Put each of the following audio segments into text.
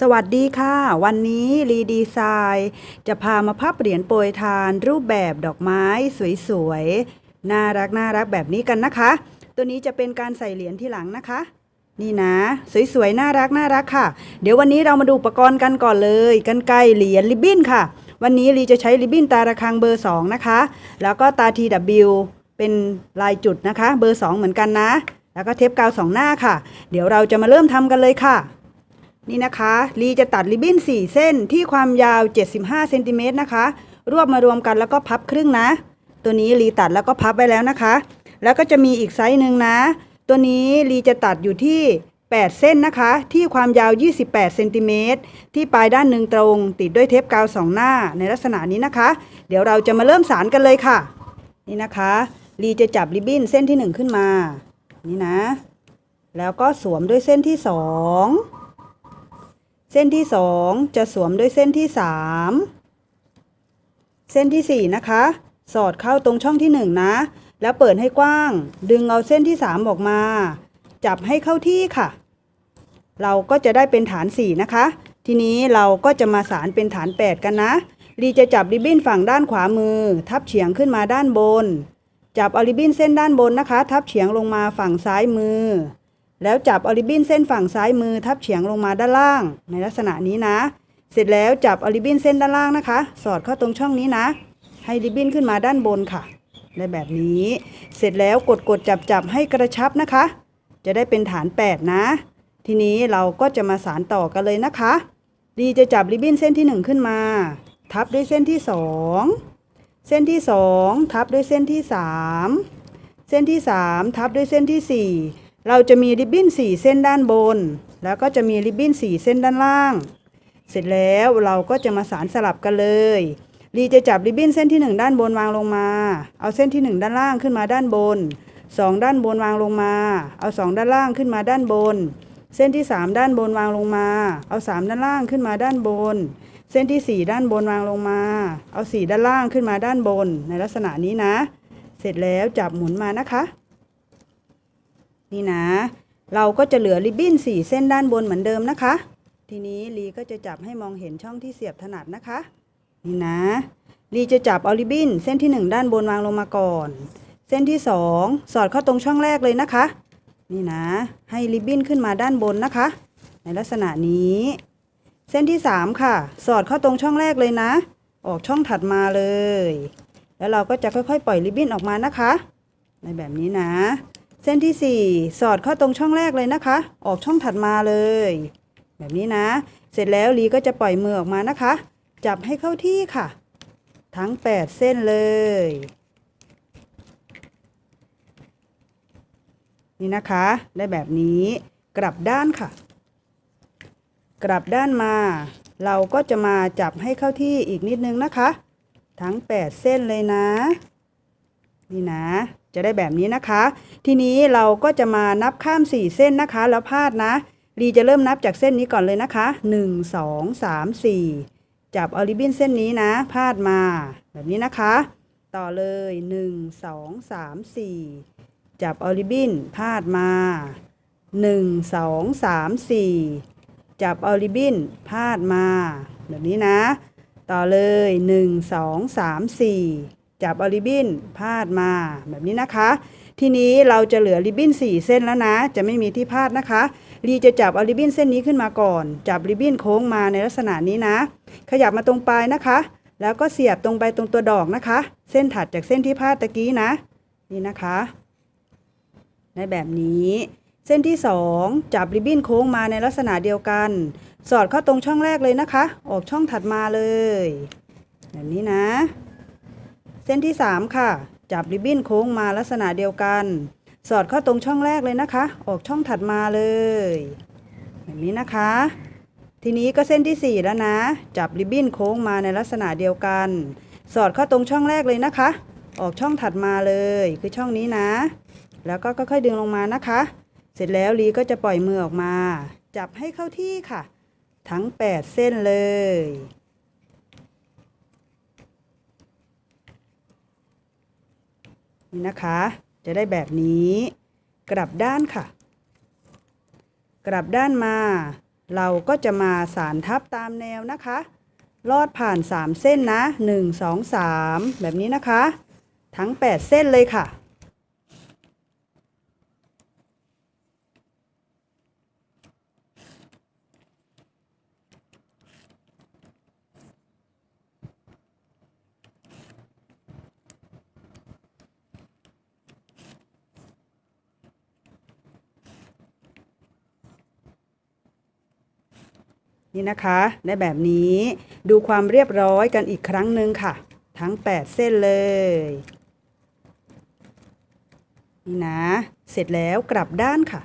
สวัสดีค่ะ วันนี้รีดีไซน์จะพามาพับเหรียญโปรยทาน รูปแบบดอกไม้สวยๆ น่ารักน่ารักแบบนี้กันนะคะ ตัวนี้จะเป็นการใส่เหรียญที่หลังนะคะ นี่นะ สวยๆ น่ารักน่ารักค่ะ เดี๋ยววันนี้เรามาดูอุปกรณ์กันก่อนเลยกันไกเหรียญริบบิ้นค่ะ วันนี้รีจะใช้ริบบิ้นตาระฆังเบอร์ 2 นะคะ แล้วก็ตา TW เป็นลายจุดนะคะ เบอร์ 2 เหมือนกันนะ แล้วก็เทปกาวสองหน้าค่ะ เดี๋ยวเราจะมาเริ่มทำกันเลยค่ะ นี่นะคะลีจะตัดริบบิ้น 4 เส้นที่ความยาว 75เซนติเมตรนะคะ รวบมารวมกันแล้วก็พับครึ่งนะ ตัวนี้ลีตัดแล้วก็พับไว้แล้วนะคะ แล้วก็จะมีอีกไซส์หนึ่งนะ ตัวนี้ลีจะตัดอยู่ที่ 8 เส้นนะคะ ที่ความยาว 28เซนติเมตรที่ปลายด้านหนึ่งตรง ติดด้วยเทปกาวสองหน้าในลักษณะนี้นะคะ เดี๋ยวเราจะมาเริ่มสารกันเลยค่ะ นี่นะคะลีจะจับริบบิ้นเส้นที่หนึ่งขึ้นมา นี่นะ แล้วก็สวมด้วยเส้นที่สอง เส้นที่สองจะสวมด้วยเส้นที่สามเส้นที่สี่นะคะ สอดเข้าตรงช่องที่หนึ่งนะ แล้วเปิดให้กว้าง ดึงเอาเส้นที่สามออกมา จับให้เข้าที่ค่ะ เราก็จะได้เป็นฐานสี่นะคะ ทีนี้เราก็จะมาสารเป็นฐานแปดกันนะรีจะจับริบบิ้นฝั่งด้านขวามือ ทับเฉียงขึ้นมาด้านบน จับเอาริบบิ้นเส้นด้านบนนะคะ ทับเฉียงลงมาฝั่งซ้ายมือ แล้วจับเอริบินเส้นฝั่งซ้ายมือทับเฉียงลงมาด้านล่าง ในลักษณะนี้นะ เสร็จแล้วจับเอริบินเส้นด้านล่างนะคะ สอดเข้าตรงช่องนี้นะ ให้ริบบินขึ้นมาด้านบนค่ะได้แบบนี้ เสร็จแล้วกดกดจับจับให้กระชับนะคะ จะได้เป็นฐาน 8 นะ ทีนี้เราก็จะมาสานต่อกันเลยนะคะ ดีจะจับริบบิ้นเส้นที่ 1 ขึ้นมา ทับด้วยเส้นที่ 2 เส้นที่ 2 ทับด้วยเส้นที่ 3 เส้นที่ 3 ทับด้วยเส้นที่ 4 เราจะมีริบบิ้น4เส้นด้านบน แล้วก็จะมีริบบิ้น4เส้นด้านล่าง เสร็จแล้วเราก็จะมาสานสลับกันเลยลีจะจับริบบิ้นเส้นที่ 1 ด้านบนวางลงมา เอาเส้นที่ 1 ด้านล่างขึ้นมาด้านบน 2 ด้านบนวางลงมา เอา 2 ด้านล่างขึ้นมาด้านบน เส้นที่ 3 ด้านบนวางลงมา เอา 3 ด้านล่างขึ้นมาด้านบน เส้นที่ 4 ด้านบนวางลงมา เอา 4 ด้านล่างขึ้นมาด้านบน ในลักษณะนี้นะ เสร็จแล้วจับหมุนมานะคะ นี่นะ เราก็จะเหลือริบบิ้น4 เส้นด้านบนเหมือนเดิมนะคะ ทีนี้ลีก็จะจับให้มองเห็นช่องที่เสียบถนัดนะคะ นี่นะลีจะจับเอาริบบิ้นเส้นที่ 1 ด้านบนวางลงมาก่อน เส้นที่ 2 สอดเข้าตรงช่องแรกเลยนะคะ นี่นะ ให้ริบบิ้นขึ้นมาด้านบนนะคะ ในลักษณะนี้ เส้นที่ 3 ค่ะ สอดเข้าตรงช่องแรกเลยนะ ออกช่องถัดมาเลย แล้วเราก็จะค่อยๆ ปล่อยริบบิ้นออกมานะคะ ในแบบนี้นะ เส้นที่ 4 สอดเข้าตรงช่องแรกเลยนะคะ ออกช่องถัดมาเลย แบบนี้นะ เสร็จแล้วลีก็จะปล่อยมือออกมานะคะ จับให้เข้าที่ค่ะ ทั้ง 8 เส้นเลย นี่นะคะ ได้แบบนี้กลับด้านค่ะ กลับด้านมา เราก็จะมาจับให้เข้าที่อีกนิดนึงนะคะ ทั้ง 8 เส้นเลยนะ นี่นะ จะได้แบบนี้นะคะ ทีนี้เราก็จะมานับข้าม 4 เส้นนะคะ แล้วพาดนะลีจะเริ่มนับจากเส้นนี้ก่อนเลยนะคะ 1 2 3 4 จับเอริบินเส้นนี้นะ พาดมา แบบนี้นะคะ ต่อเลย 1 2 3 4 จับเอริบินพาดมา 1 2 3 4 จับเอริบินพาดมา แบบนี้นะ ต่อเลย 1 2 3 4 จับเอาริบบิ้นพาดมาแบบนี้นะคะ ทีนี้เราจะเหลือริบบิ้น4 เส้นแล้วนะ จะไม่มีที่พาดนะคะลีจะจับเอาริบบิ้นเส้นนี้ขึ้นมาก่อน จับริบบิ้นโค้งมาในลักษณะนี้นะ ขยับมาตรงปลายนะคะ แล้วก็เสียบตรงไปตรงตัวดอกนะคะ เส้นถัดจากเส้นที่พาดตะกี้นะ นี่นะคะในแบบนี้เส้นที่ 2 จับริบบิ้นโค้งมาในลักษณะเดียวกัน สอดเข้าตรงช่องแรกเลยนะคะ ออกช่องถัดมาเลย แบบนี้นะ เส้นที่ 3 ค่ะ จับริบบิ้นโค้งมาลักษณะเดียวกัน สอดเข้าตรงช่องแรกเลยนะคะ ออกช่องถัดมาเลย แบบนี้นะคะ ทีนี้ก็เส้นที่ 4 แล้วนะ จับริบบิ้นโค้งมาในลักษณะเดียวกัน สอดเข้าตรงช่องแรกเลยนะคะ ออกช่องถัดมาเลย คือช่องนี้นะ แล้วก็ค่อยๆดึงลงมานะคะ เสร็จแล้วลีก็จะปล่อยมือออกมา จับให้เข้าที่ค่ะ ทั้ง 8 เส้นเลย นี่นะคะ จะได้แบบนี้ กลับด้านค่ะ กลับด้านมา เราก็จะมาสารทับตามแนวนะคะ ลอดผ่าน 3 เส้นนะ 1 2 3 แบบนี้นะคะ ทั้ง 8 เส้นเลยค่ะ นี่นะคะได้แบบนี้ดูความเรียบร้อยกันอีกครั้งหนึ่งค่ะ ทั้ง 8 เส้นเลย นี่นะ เสร็จแล้วกลับด้านค่ะ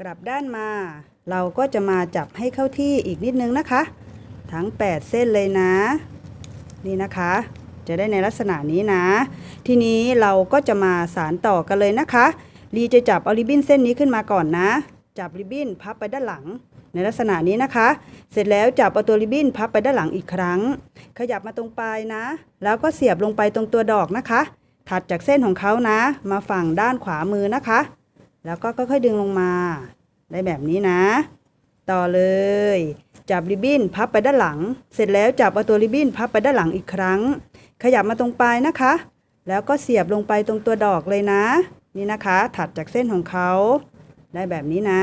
กลับด้านมา เราก็จะมาจับให้เข้าที่อีกนิดนึงนะคะ ทั้ง 8 เส้นเลยนะ นี่นะคะ จะได้ในลักษณะนี้นะ ทีนี้เราก็จะมาสารต่อกันเลยนะคะลีจะจับเอาริบบิ้นเส้นนี้ขึ้นมาก่อนนะ จับริบบิ้นพับไปด้านหลัง ในลักษณะนี้นะคะ เสร็จแล้วจับเอาตัวริบบิ้นพับไปด้านหลังอีกครั้ง ขยับมาตรงปลายนะ แล้วก็เสียบลงไปตรงตัวดอกนะคะ ถัดจากเส้นของเขานะ มาฝั่งด้านขวามือนะคะ แล้วก็ค่อยๆดึงลงมา ได้แบบนี้นะ ต่อเลย จับริบบิ้นพับไปด้านหลัง เสร็จแล้วจับเอาตัวริบบิ้นพับไปด้านหลังอีกครั้ง ขยับมาตรงปลายนะคะ แล้วก็เสียบลงไปตรงตัวดอกเลยนะ นี่นะคะ ถัดจากเส้นของเขา ได้แบบนี้นะ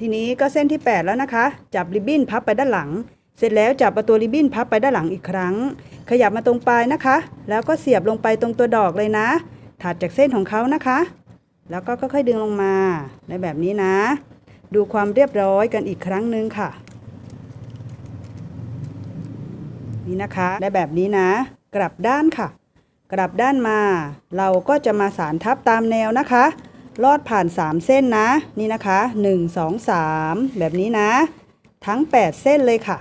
ทีนี้ก็เส้นที่ 8 แล้วนะคะ จับริบบิ้นพับไปด้านหลัง เสร็จแล้วจับประตูริบบิ้นพับไปด้านหลังอีกครั้ง ขยับมาตรงปลายนะคะ แล้วก็เสียบลงไปตรงตัวดอกเลยนะ ถัดจากเส้นของเขานะคะ แล้วก็ค่อยๆดึงลงมาในแบบนี้นะ ดูความเรียบร้อยกันอีกครั้งหนึ่งค่ะ นี่นะคะได้แบบนี้นะ กลับด้านค่ะ กลับด้านมา เราก็จะมาสารทับตามแนวนะคะ ลอดผ่าน 3 เส้นนะ นี่นะคะ 1 2 3 แบบนี้นะ ทั้ง 8 เส้นเลยค่ะ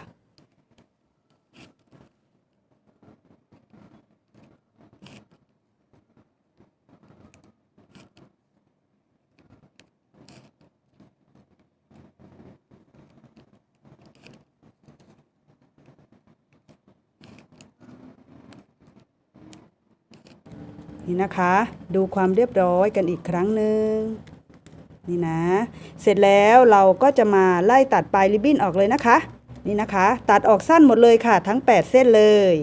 นี่นะคะ ดูความเรียบร้อยกันอีกครั้งหนึ่งนี่นะ เสร็จแล้วเราก็จะมาไล่ตัดปลายริบบิ้นออกเลยนะคะ นี่นะคะ ตัดออกสั้นหมดเลยค่ะ ทั้ง 8 เส้นเลย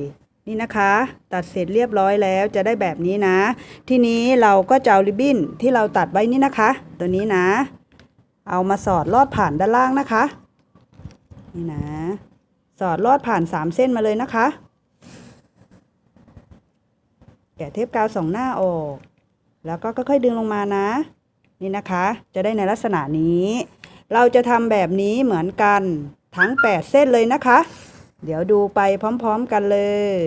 นี่นะคะ ตัดเสร็จเรียบร้อยแล้วจะได้แบบนี้นะ ทีนี้เราก็จะเอาริบบิ้นที่เราตัดไว้นี่นะคะ ตัวนี้นะ เอามาสอดลอดผ่านด้านล่างนะคะ นี่นะ สอดลอดผ่าน 3 เส้นมาเลยนะคะ แกะเทปกาวสองหน้าออก แล้วก็ค่อยๆดึงลงมานะ นี่นะคะ จะได้ในลักษณะนี้ เราจะทำแบบนี้เหมือนกันทั้ง 8 เส้นเลยนะคะ เดี๋ยวดูไปพร้อม ๆ กันเลย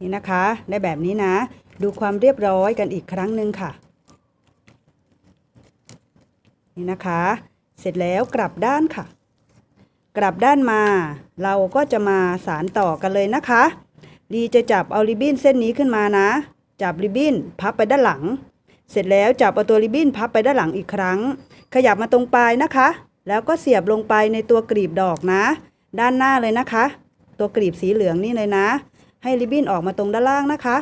นี่นะคะ ได้แบบนี้นะ ดูความเรียบร้อยกันอีกครั้งหนึ่งค่ะ นี่นะคะ เสร็จแล้วกลับด้านค่ะ กลับด้านมา เราก็จะมาสารต่อกันเลยนะคะลีจะจับเอาริบบิ้นเส้นนี้ขึ้นมานะ จับริบบิ้นพับไปด้านหลัง เสร็จแล้วจับเอาตัวริบบิ้นพับไปด้านหลังอีกครั้ง ขยับมาตรงปลายนะคะ แล้วก็เสียบลงไปในตัวกลีบดอกนะ ด้านหน้าเลยนะคะ ตัวกลีบสีเหลืองนี่เลยนะ ให้ริบบิ้นออกมาตรงด้านล่างนะคะ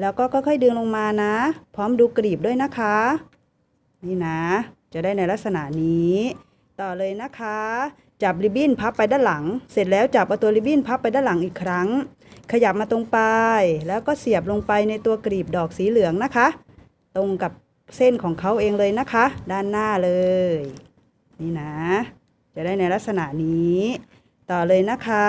แล้วก็ค่อยๆดึงลงมานะ พร้อมดูกลีบด้วยนะคะ นี่นะ จะได้ในลักษณะนี้ ต่อเลยนะคะ จับริบบิ้นพับไปด้านหลัง เสร็จแล้วจับเอาตัวริบบิ้นพับไปด้านหลังอีกครั้ง ขยับมาตรงปลายแล้วก็เสียบลงไปในตัวกลีบดอกสีเหลืองนะคะ ตรงกับเส้นของเขาเองเลยนะคะ ด้านหน้าเลย นี่นะ จะได้ในลักษณะนี้ ต่อเลยนะคะ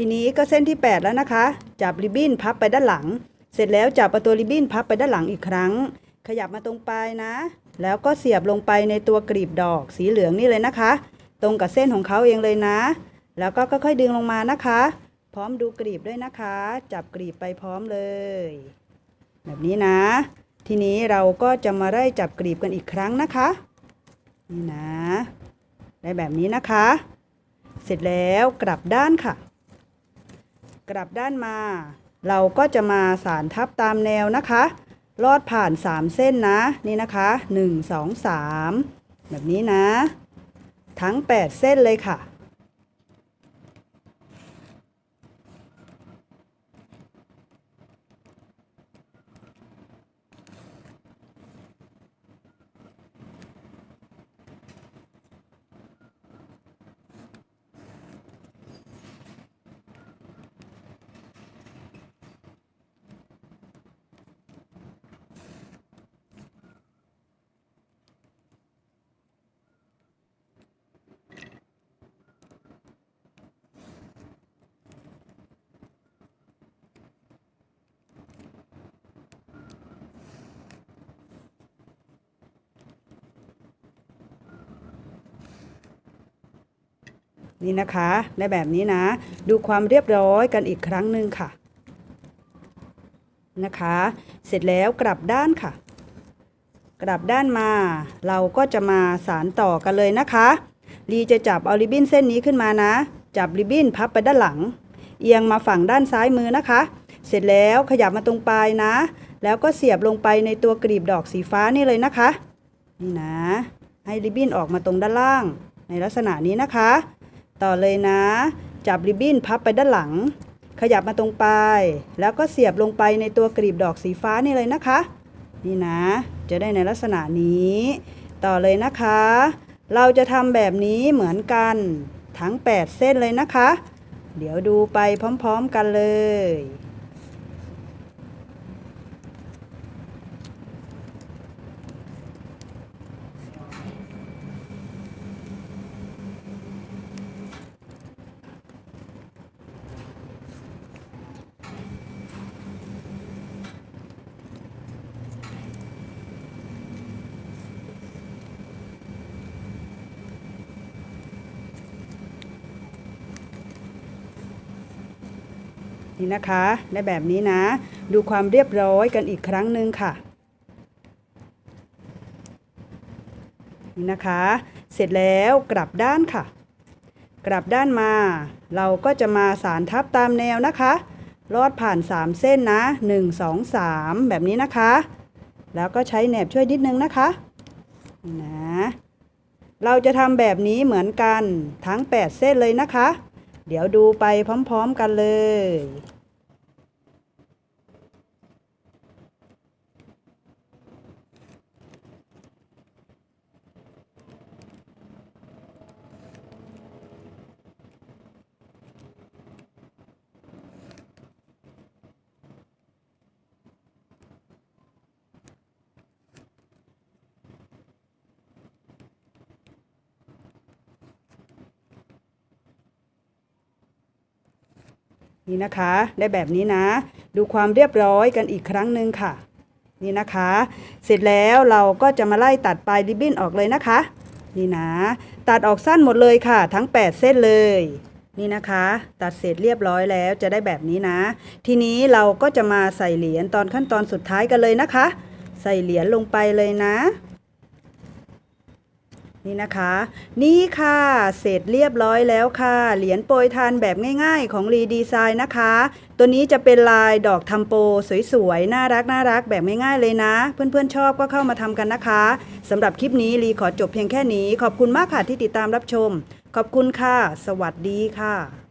ทีนี้ก็เส้นที่ 8 แล้วนะคะ จับริบบิ้นพับไปด้านหลัง เสร็จแล้วจับเอาตัวริบบิ้นพับไปด้านหลังอีกครั้ง ขยับมาตรงปลายนะ แล้วก็เสียบลงไปในตัวกลีบดอกสีเหลืองนี่เลยนะคะ ตรงกับเส้นของเขาเองเลยนะ แล้วก็ค่อยๆดึงลงมานะคะ พร้อมดูกลีบด้วยนะคะ จับกลีบไปพร้อมเลย แบบนี้นะ ทีนี้เราก็จะมาได้จับกลีบกันอีกครั้งนะคะนี่นะ ได้แบบนี้นะคะ เสร็จแล้วกลับด้านค่ะ กลับด้านมา เราก็จะมาสารทับตามแนวนะคะ ลอดผ่าน 3 เส้นนะ นี่นะคะ 1 2 3 แบบนี้นะ ทั้ง 8 เส้นเลยค่ะ นี่นะคะได้แบบนี้นะ ดูความเรียบร้อยกันอีกครั้งหนึ่งค่ะ นะคะ เสร็จแล้วกลับด้านค่ะ กลับด้านมา เราก็จะมาสารต่อกันเลยนะคะลีจะจับเอาริบบิ้นเส้นนี้ขึ้นมานะ จับริบบิ้นพับไปด้านหลัง เอียงมาฝั่งด้านซ้ายมือนะคะ เสร็จแล้วขยับมาตรงปลายนะ แล้วก็เสียบลงไปในตัวกลีบดอกสีฟ้านี่เลยนะคะ นี่นะ ให้ริบบิ้นออกมาตรงด้านล่าง ในลักษณะนี้นะคะ ต่อเลยนะ จับริบบิ้นพับไปด้านหลัง ขยับมาตรงปลายแล้วก็เสียบลงไปในตัวกลีบดอกสีฟ้านี่เลยนะคะ นี่นะ จะได้ในลักษณะนี้ ต่อเลยนะคะ เราจะทำแบบนี้เหมือนกันทั้ง 8 เส้นเลยนะคะ เดี๋ยวดูไปพร้อมๆกันเลย นี่นะคะได้แบบนี้นะ ดูความเรียบร้อยกันอีกครั้งหนึ่งค่ะนี่นะคะ เสร็จแล้วกลับด้านค่ะ กลับด้านมา เราก็จะมาสารทับตามแนวนะคะ ลอดผ่าน 3 เส้นนะ 1 2 3 แบบนี้นะคะ แล้วก็ใช้แหนบช่วยนิดนึงนะคะนี่นะเราจะทำแบบนี้เหมือนกันทั้ง 8 เส้นเลยนะคะ เดี๋ยวดูไปพร้อม ๆ กันเลย นี่นะคะ ได้แบบนี้นะ ดูความเรียบร้อยกันอีกครั้งหนึ่งค่ะ นี่นะคะ เสร็จแล้วเราก็จะมาไล่ตัดปลายริบบิ้นออกเลยนะคะ นี่นะ ตัดออกสั้นหมดเลยค่ะ ทั้ง 8 เส้นเลย นี่นะคะ ตัดเสร็จเรียบร้อยแล้วจะได้แบบนี้นะ ทีนี้เราก็จะมาใส่เหรียญตอนขั้นตอนสุดท้ายกันเลยนะคะ ใส่เหรียญลงไปเลยนะ นี่นะคะ นี่ค่ะ เสร็จเรียบร้อยแล้วค่ะ เหรียญโปรยทานแบบง่ายๆ ของรีดีไซน์นะคะ ตัวนี้จะเป็นลายดอกทำโปสวยๆ น่ารักน่ารักแบบง่ายๆเลยนะ เพื่อนๆชอบก็เข้ามาทำกันนะคะสำหรับคลิปนี้รีขอจบเพียงแค่นี้ ขอบคุณมากค่ะที่ติดตามรับชม ขอบคุณค่ะ สวัสดีค่ะ